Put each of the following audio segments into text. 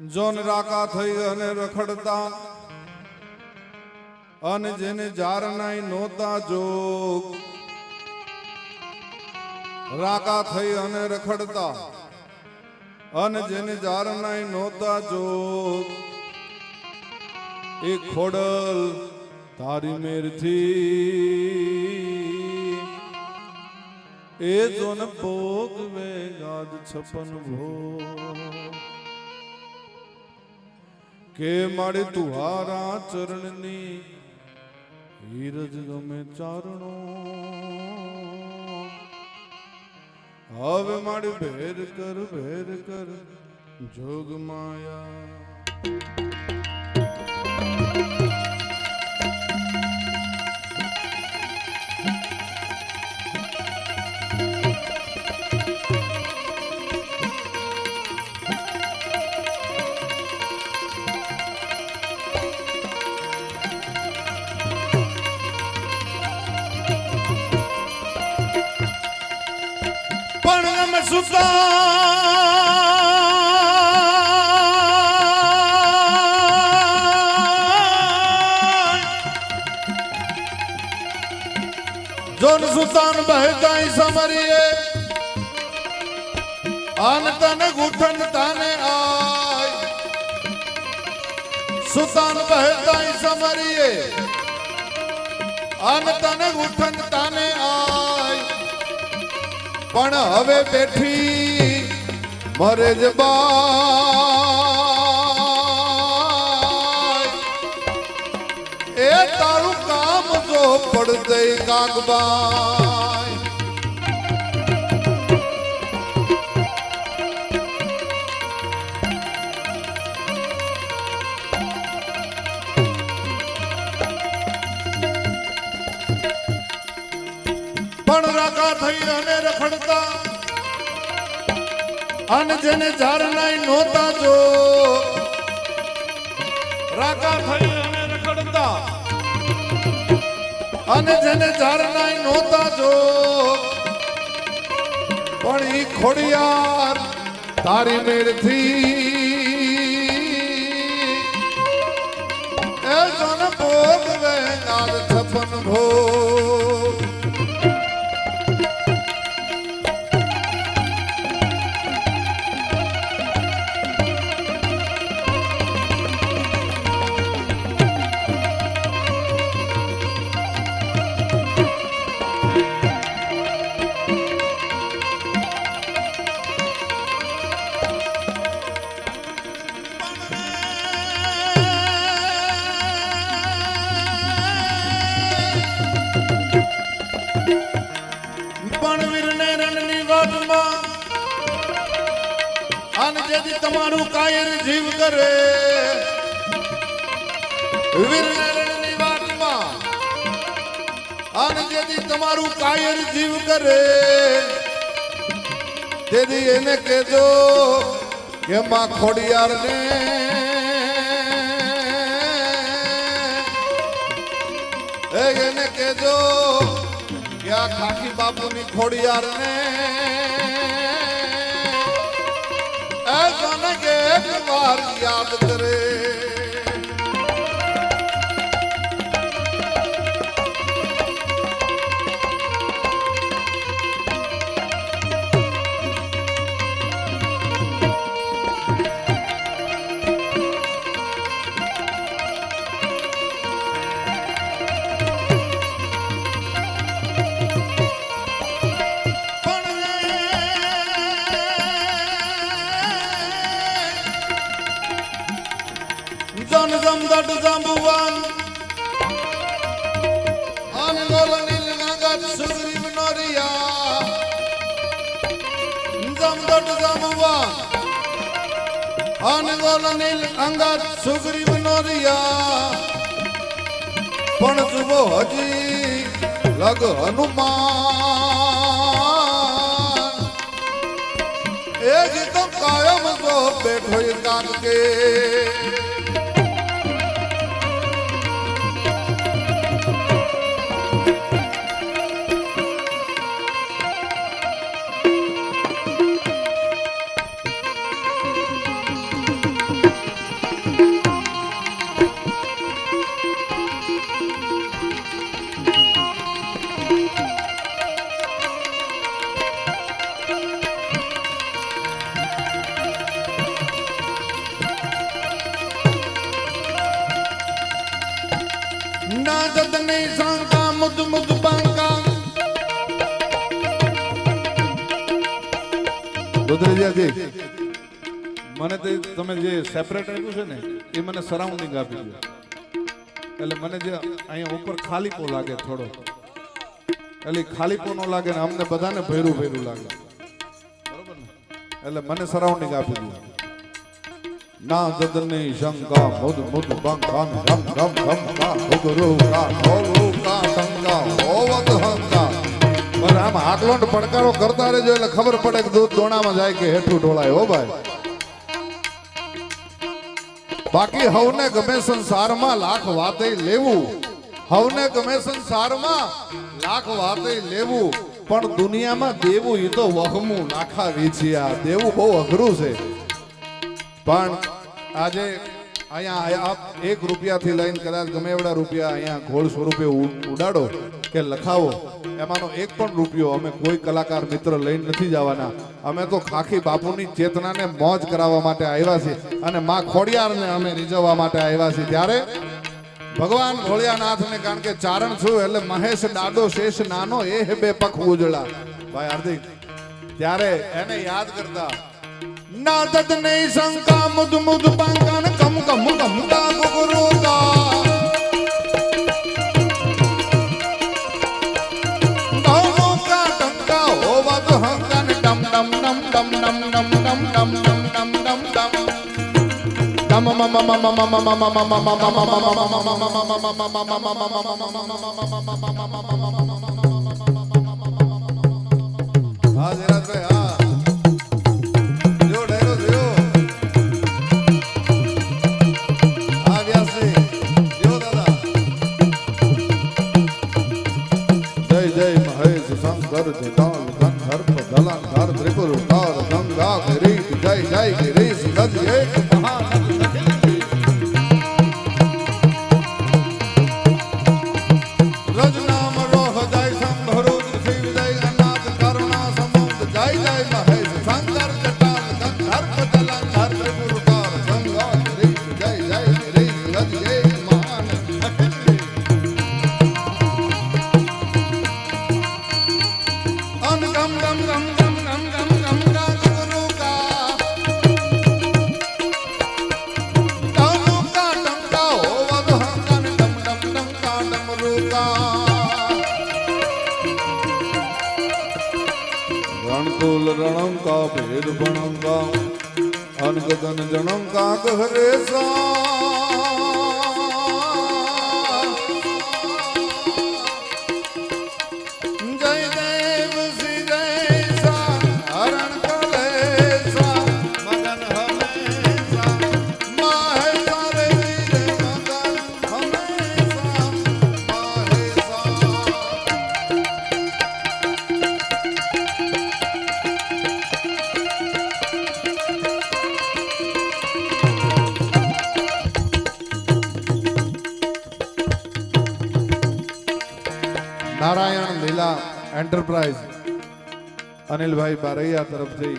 John રાકા થઈ અને રખડતા, અને જેને જાર નાઈ નોતા જોગ. રાકા થઈ અને રખડતા, અને જેને જાર નાઈ નોતા જોગ. એ ખોડલ તારી મેરથી, એ જોન ભોગવે ગાદ છપન ભોગ. કે મારે તુહારા ચરણની હીરજ ગમે ચારણો. હવે મારી ભેર કર ભેર કર, જોગ માયા. સુતા જોન સુતાન બહેતાઈ સમરીએ આન તન ગુઠન તાને આય. સુતાન બહેતાઈ સમરીએ આન તન ગુઠન તાને આય. પણ હવે બેઠી મરે જ બાય એ તારું કામ જો પડ કાગબાય પણ થઈ અને રખડતા. અને જેને ઝાર નાઈ નોતા જો, રાકા થઈ અને રખડતા. અને જેને ઝાર નાઈ નોતા જો, પણ ઈ ખોડિયાર તારી મેરથી એ જન ભોગવે નાદ છપન ભોગ. અને જેથી તમારું કાયર જીવ કરે. વીરને રણની વાતમાં તમારું કાયર જીવ કરે. તેથી એને કહેજો કે માં ખોડિયારને એને કહેજો કે આ ખાખી ખોડિયાર ને એ તને કે એક આનંદોલ નીલ અંગત સુગ્રીવ નોરિયા. પણ જુઓ હજી લગ હનુમાન. એ ગીત કાયમ જો બેઠો કાક કે રુદ્રજીજી મને તે તમે જે સેપરેટ રાખ્યું છે ને એ મને સરાઉન્ડિંગ આપી દો એટલે મને જે અહીંયા ઉપર ખાલીપો લાગે થોડો એટલે ખાલીપો નો લાગે ને અમને બધાને ભેરું ભેરું લાગે બરોબર ને એટલે મને સરાઉન્ડિંગ આપી દો ના જદની શંકા મુદ મુદ બંકા રમ રમ રમ કા ઉગરુ કા ઓલુ કા ટંકા ઓવત હંકા પણ આમ આકલોંડ પડકારો કરતા રહેજો એટલે ખબર પડે કે દૂધ દોણામાં જાય કે હેઠું ઢોળાય. હો ભાઈ. બાકી હવને ગમે સંસારમાં લાખ વાતે લેવું. હવને ગમે સંસારમાં લાખ વાતે લેવું. પણ દુનિયામાં દેવું એ તો વહમું નાખા વેચિયા દેવું બહુ અઘરું છે. પણ આજે અહીંયા એક રૂપિયાથી લઈને કદાચ ગમે એવડા રૂપિયા અહીંયા ઘોળ સ્વરૂપે ઉડાડો કે લખાવો. એમાંનો એક પણ રૂપિયો અમે કોઈ કલાકાર મિત્ર લઈને નથી જવાના. અમે તો ખાખી બાપુની ચેતનાને મોજ કરાવવા માટે આવ્યા છીએ અને માં ખોડિયારને અમે રીઝવવા માટે આવ્યા છીએ. ત્યારે ભગવાન ભોળિયાનાથને, કારણ કે ચારણ છું એટલે મહેશ દાદો શેષ નાનો, એ બે પખ ઉજળા. ભાઈ હાર્દિક, ત્યારે એને યાદ કરતા નાદત નહીં શંકા, મુદ મુદ પાંકાન કમ કમ કમ કા ગુરુકા દોનો હા જરાભાઈ હા જય મહેશ શંકર જટાલ એક અનિલભાઈ બારૈયા તરફથી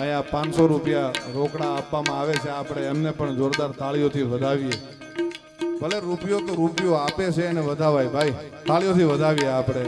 અહીંયા પાંચસો રૂપિયા રોકડા આપવામાં આવે છે. આપણે એમને પણ જોરદાર તાળીઓથી વધાવીએ. ભલે રૂપિયો તો રૂપિયો આપે છે એને વધાવાય ભાઈ. તાળીઓથી વધાવીએ આપણે.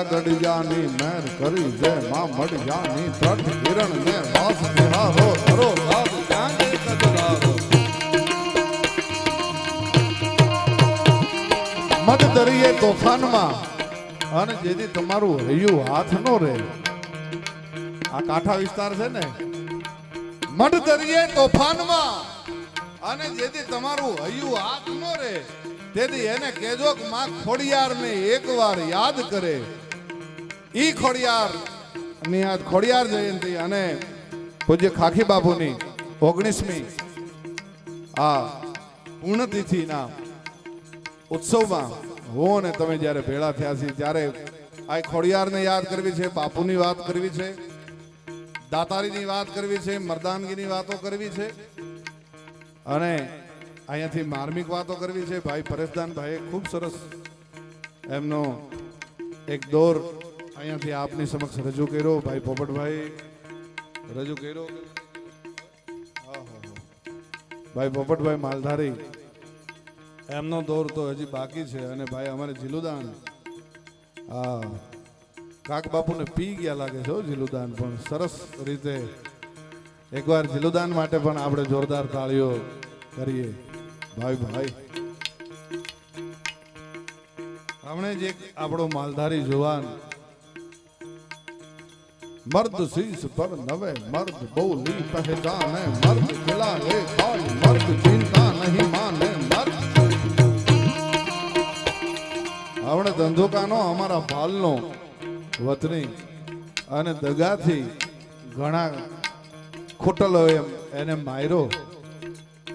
હું ગાગડિયાની મેર કરી જય માં મડિયાની તટ કિરણ ને વાસ નિહારો ધરો લાગ જાગે કજરારો મત દરિયે તોફાનમાં અને જેથી તમારું હૈયું હાથ નો રહે. આ કાંઠા વિસ્તાર છે ને? મઢ દરિયે તોફાનમાં અને જેથી તમારું હૈયું હાથ નો રહે. તેથી એને કેજો કે માં ને એકવાર યાદ કરે. ઈ ખોડિયાર. ની આજ ખોડિયાર જયંતિ અને પૂજ્ય ખાખી બાપુની ઓગણીસમી આ પૂર્ણતિથિના ઉત્સવમાં હો ને તમે જ્યારે ભેળા થયા છીએ ત્યારે આ ખોડિયારને યાદ કરવી છે, બાપુની વાત કરવી છે, દાતારીની વાત કરવી છે, મરદાનગીની વાતો કરવી છે, અને અહીંયાથી માર્મિક વાતો કરવી છે. ભાઈ પરેશદાન ભાઈએ ખૂબ સરસ એમનો એક દોર અહીંયાથી આપની સમક્ષ રજૂ કર્યો. ભાઈ પોપટભાઈ, રજૂ કર્યો. ભાઈ પોપટભાઈ માલધારી. એમનો દોર તો હજી બાકી છે અને ભાઈ અમારે જીલુદાન. હા. કાક બાપુને પી ગયા લાગે છે જીલુદાન, પણ સરસ રીતે એકવાર જીલુદાન માટે પણ આપણે જોરદાર તાળીઓ કરીએ. ભાઈ ભાઈ. હમણે જ એક આપણો માલધારી જુવાન મર્દ શીશ પર નવે મર્દ બોલી પહેચાને મર્દ ખિલા રે ખાય મર્દ ચિંતા નહીં માને મર્દ આપણે ધંધુકાનો અમારા ભાલનો વતની અને દગાથી ઘણા ખોટલોએ એને માર્યો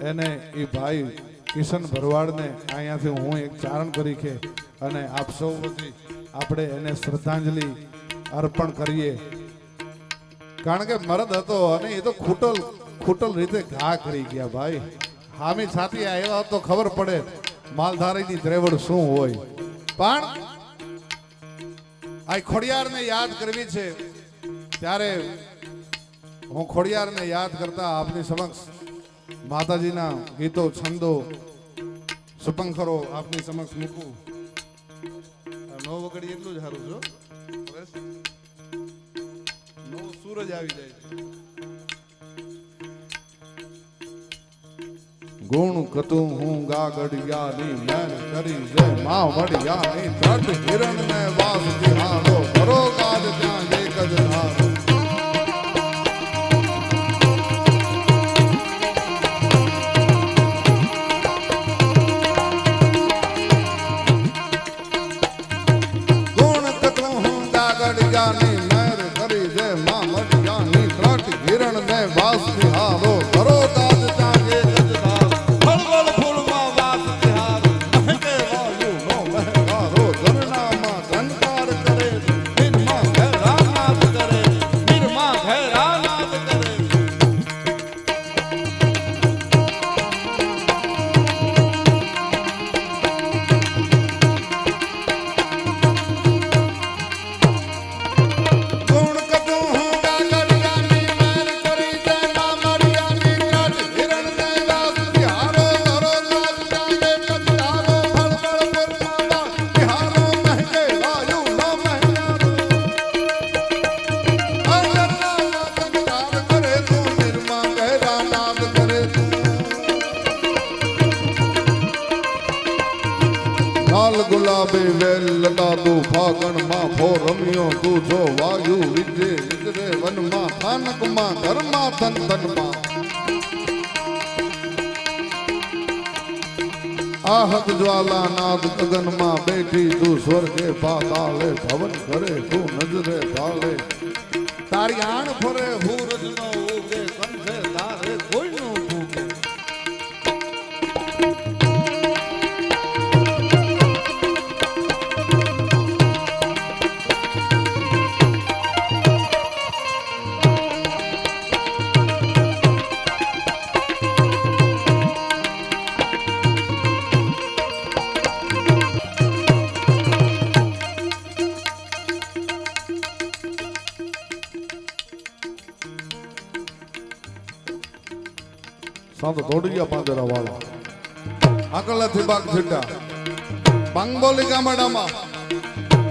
એને એ ભાઈ કિશન ભરવાડને અહીંયાથી હું એક ચારણ તરીકે અને આપ સૌ આપણે એને શ્રદ્ધાંજલિ અર્પણ કરીએ કારણ કે મરદ હતો અને એ તો ખૂટલ ખૂટલ રીતે ઘા કરી ગયા ભાઈ. હામી છાતી આવ્યા તો ખબર પડે માલધારીની ત્રેવડ શું હોય. પણ આ ખોડિયારને યાદ કરવી છે. ત્યારે હું ખોડિયારને યાદ કરતા આપની સમક્ષ માતાજીના ગીતો, છંદો, સુપંખરો આપની સમક્ષ મૂકું. નો વગડી એટલું જ સારું છો સૂરજ આવી જાય છે. ગુણ કતું હું ગાગડિયાની મેન કરી છે માં વડિયાની ત્રટ કિરણ ને વાસ દિહાડો કરો કાજ ત્યાં એક જ ધારો. ગુણ આહત જ્વાલા નાદ ગગનમાં બેઠી તું સ્વર્ગે પાતાલે ભવન કરે તું નજરે ભાળે સંત દોડિયા પાંજરા વાળા. આકલા થી બાગ છિટ્ટા બાંગબોલી ગામડામાં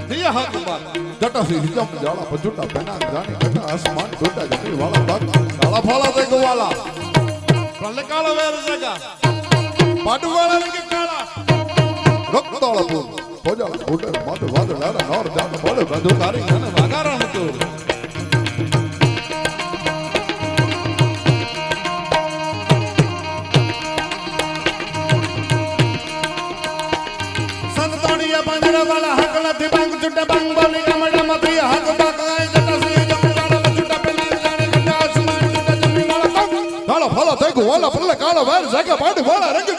દિયા હાથ બાગ જટાસી હિજમ જાળા પજુટા પેના જાની કટા આસમાન છોટા જટી વાળા બાગ, કાળા ફાળા તે ગવાલા. પ્રલે કાળો વેર જગા. પાડવાળા ને કાળા? રક્તાળા પૂર પોજાળા ફૂટે માથે વાદળારા નોર, જાન બોલે બંધુકારી અને વાગારણ હતું கருப்பு ஓல புல்ல கால வேறு ஜக பாட்டு போல ரெண்டு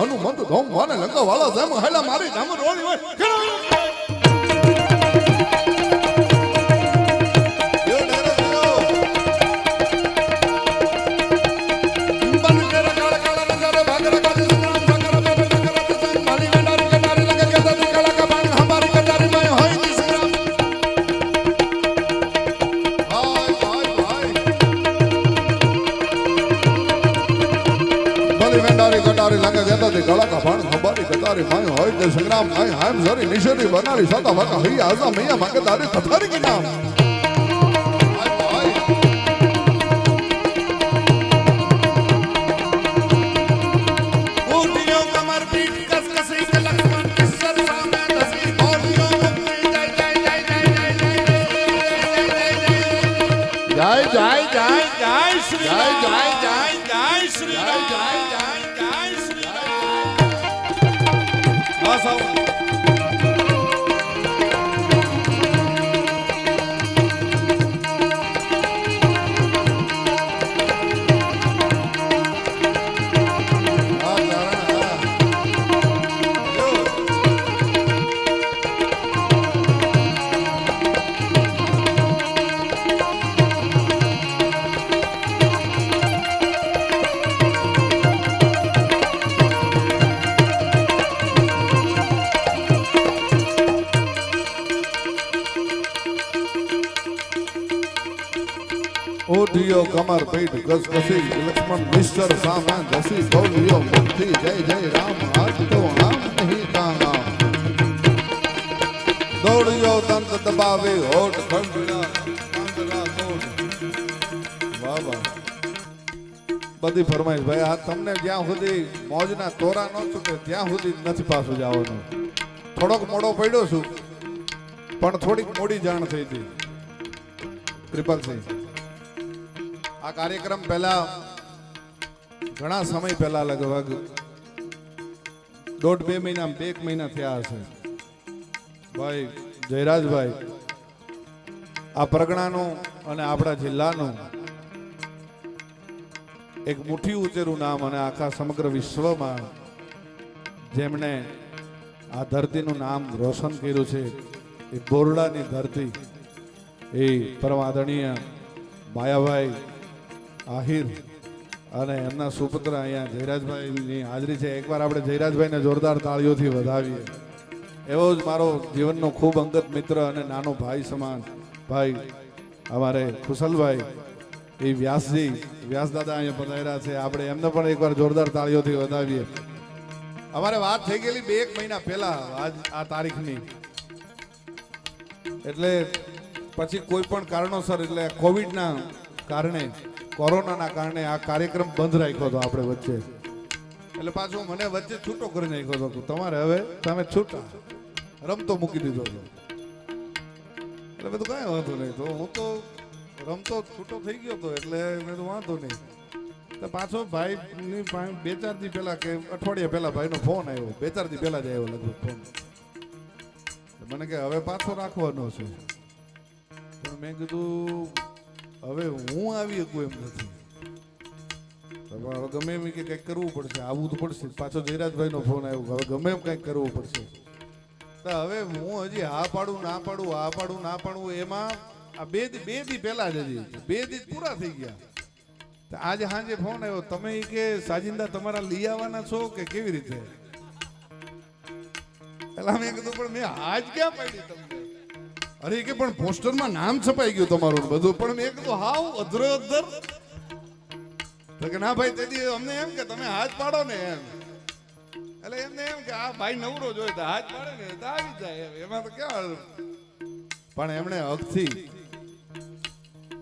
હનુમંત ધોમ મને લંકા વાળા જેમ હેલા મારી ધામ રોલી હોય સાતા વાકા હૈયા આઝા મૈયા માંગે તારી કથારી કી નામ કમર પીઠ કસ કસી લક્ષ્મણ મિસ્ટર સામે દસી બોલ્યો મુક્તિ જય જય રામ આજ તો આમ નહીં કાંગામ દોડ્યો દંત દબાવે હોઠ ખંડરા કાંદરા કોટ વાહ વાહ બધી ફરમાઈશ ભાઈ આ તમને જ્યાં સુધી મોજના તોરા ન છૂટે ત્યાં સુધી નથી પાછું જવાનું થોડોક મોડો પડ્યો છું પણ થોડીક મોડી જાણ થઈ હતી કૃપાલસિંહ આ કાર્યક્રમ પહેલા ઘણા સમય પહેલા લગભગ દોઢ બે મહિના બે એક મહિના થયા હશે. ભાઈ, જયરાજભાઈ, આ પ્રજ્ઞાનું અને આપણા જિલ્લાનું એક મુઠ્ઠી ઉચેરું નામ અને આખા સમગ્ર વિશ્વમાં જેમણે આ ધરતીનું નામ રોશન કર્યું છે, એ બોરડાની ધરતી, એ પરમ આદરણીય માયાભાઈ આહિર અને એમના સુપુત્ર અહીંયા જયરાજભાઈની હાજરી છે. એકવાર આપણે જયરાજભાઈને જોરદાર તાળીઓથી વધાવીએ. એવો જ મારો જીવનનો ખૂબ અંગત મિત્ર અને નાનો ભાઈ સમાન ભાઈ, અમારે કુશલભાઈ એ વ્યાસજી, વ્યાસદાદા અહીંયા પધાર્યા છે. આપણે એમને પણ એકવાર જોરદાર તાળીઓથી વધાવીએ. અમારે વાત થઈ ગયેલી બે એક મહિના પહેલા આજ આ તારીખની. એટલે પછી કોઈ પણ કારણોસર, એટલે કોવિડના કારણે કોરોનાના કારણે આ કાર્યક્રમ બંધ રાખ્યો હતો આપણે વચ્ચે. એટલે પાછું મને વચ્ચે છૂટો કરી નાખ્યો હતો તમારે હવે તમે છૂટા. રમતો મૂકી દીધો હતો એટલે બધું કાંઈ વાંધો નહીં. તો હું તો રમતો છૂટો થઈ ગયો હતો એટલે મેં તો વાંધો નહીં. તો પાછો પાસે બે ચાર દી પહેલા કે અઠવાડિયા પહેલા ભાઈનો ફોન આવ્યો. બે ચાર દી પહેલા જ આવ્યો લગભગ ફોન. મને કે હવે પાછો રાખવાનો છે. મેં કીધું હવે હું આવી શકું એમ નથી. હવે ગમે એમ કે કંઈક કરવું પડશે આવવું તો પડશે. પાછો જયરાજભાઈનો ફોન આવ્યો હવે ગમે એમ કંઈક કરવું પડશે. તો હવે હું હજી હા પાડું, ના પાડું, હા પાડું, ના પાડું, એમાં આ બે બે દી પહેલા જ હજી. બે દી પૂરા થઈ ગયા. આજે સાંજે ફોન આવ્યો. તમે કે સાજિંદા તમારા લઈ આવવાના છો કે કેવી રીતે? પેલા મેં કીધું, પણ મેં આજ ક્યાં પાડી તમને? અરે કે પણ પોસ્ટરમાં નામ છપાઈ ગયું તમારું બધું. પણ મેં કીધું, હાવ, અધરો અધર. તો કે, ના ભાઈ, તેથી અમને એમ કે તમે હાથ પાડો ને એમ. એટલે એમને એમ કે, આ ભાઈ નવરો જોઈએ તો હાથ પાડે ને, તો આવી જાય એમાં. તો ક્યાં પણ એમણે હકથી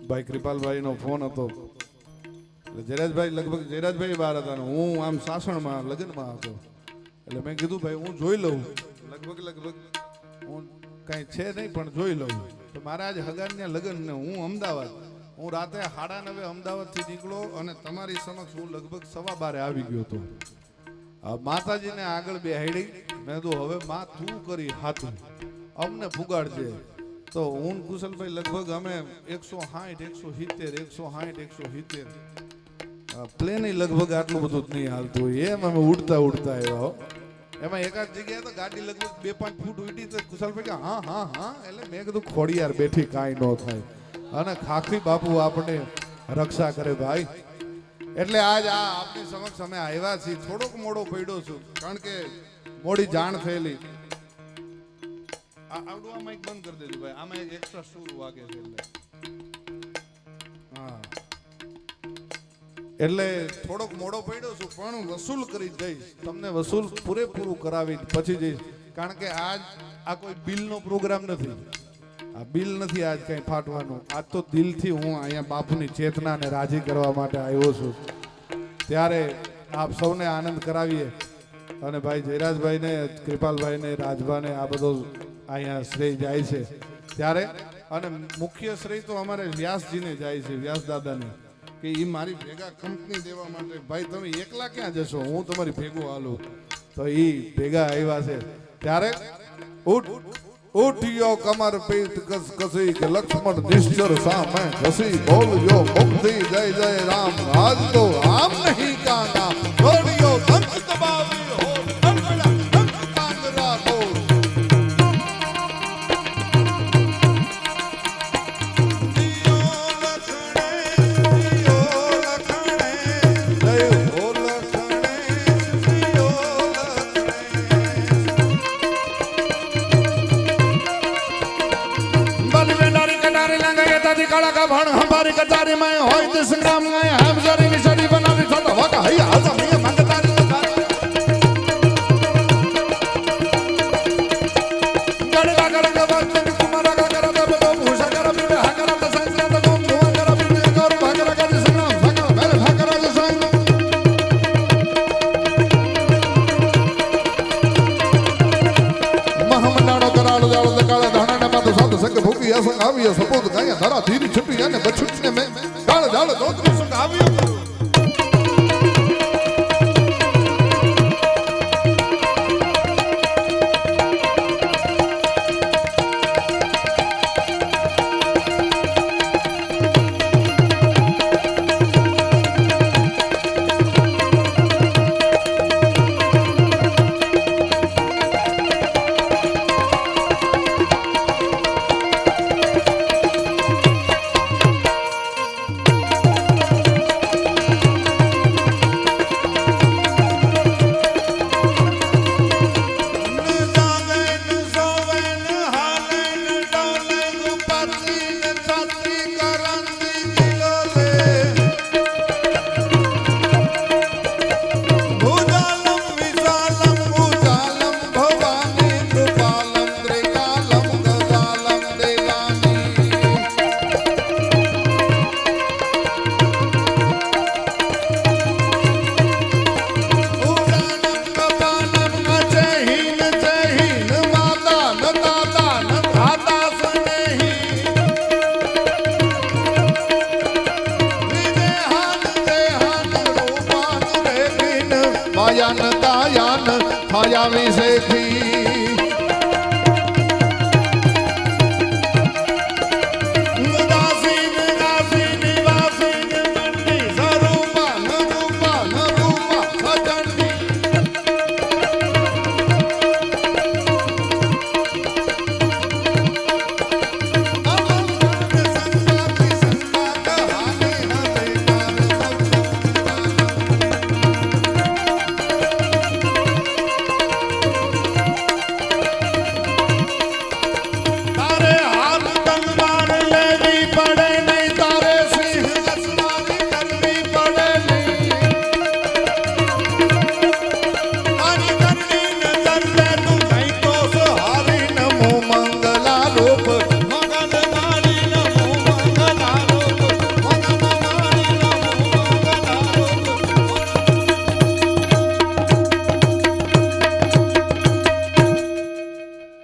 ભાઈ કૃપાલભાઈ નો ફોન હતો. એટલે જયરાજભાઈ, લગભગ જયરાજભાઈ બહાર હતા ને હું આમ સાસણમાં, લગ્નમાં હતો. એટલે મેં કીધું, ભાઈ, હું જોઈ લઉં. લગભગ લગભગ, હું કાંઈ છે નહીં, પણ જોઈ લઉં. તો મારા આજે હગાનના લગ્ન ને હું અમદાવાદ, હું રાતે સાડા નવે અમદાવાદથી નીકળો અને તમારી સમક્ષ હું લગભગ સવા બારે આવી ગયો હતો. માતાજીને આગળ બેહાડી, મેં તો હવે માં, તું કરી હાથું. અમને ફુગાડજે. તો હું કુશલભાઈ લગભગ અમે એકસો સાઠ એકસો સિત્તેર, એકસો સાઠ એકસો સિત્તેર. પ્લેન લગભગ આટલું બધું જ નહીં હાલતું એમ અમે ઉડતા ઉડતા આવ્યા એમાં એકાદ જગ્યાએ તો ગાડી લગભગ બે પાંચ ફૂટ ઉડી તો કુશલભાઈ કે, હા હા હા. એટલે મેં કીધું, ખોડિયાર બેઠી કાંઈ ન થાય. અને ખાખી બાપુ આપણે રક્ષા કરે ભાઈ. એટલે આજ આ આપની સમક્ષ અમે આવ્યા છીએ. થોડોક મોડો પડ્યો છું, કારણ કે મોડી જાણ થયેલી. આવડું, આ માઈક બંધ કરી દેજો ભાઈ. આમાં એક એક્સ્ટ્રા સૂર વાગે છે એટલે. એટલે થોડોક મોડો પડ્યો છું પણ વસૂલ કરી જઈશ તમને વસૂલ પૂરેપૂરું કરાવી પછી જઈશ. કારણ કે આજ આ કોઈ બિલનો પ્રોગ્રામ નથી. આ બિલ નથી આજ કઈ ફાટવાનું. આજ તો દિલથી હું અહીંયા બાપુની ચેતનાને રાજી કરવા માટે આવ્યો છું. ત્યારે આપ સૌને આનંદ કરાવીએ. અને ભાઈ જયરાજભાઈને કૃપાલભાઈને રાજભાને આ બધો અહીંયા શ્રેય જાય છે. ત્યારે અને મુખ્ય શ્રેય તો અમારે વ્યાસજીને જાય છે વ્યાસ દાદાને. કે એ મારી ભેગા કંપની દેવા માટે, ભાઈ, તમે એકલા ક્યાં જશો? હું તમારી ભેગો હાલું. તો એ ભેગા આવ્યા છે. ત્યારે ઉઠ ઉઠ્યો કમર પીત કસ કસી કે લક્ષ્મણ નિશ્ચર સામે ઘસી. બોલજો મુક્તિ જય જય રામ. આજ તો રામ નહીં કાના દોડ્યો સંત દબાવી. માં હોય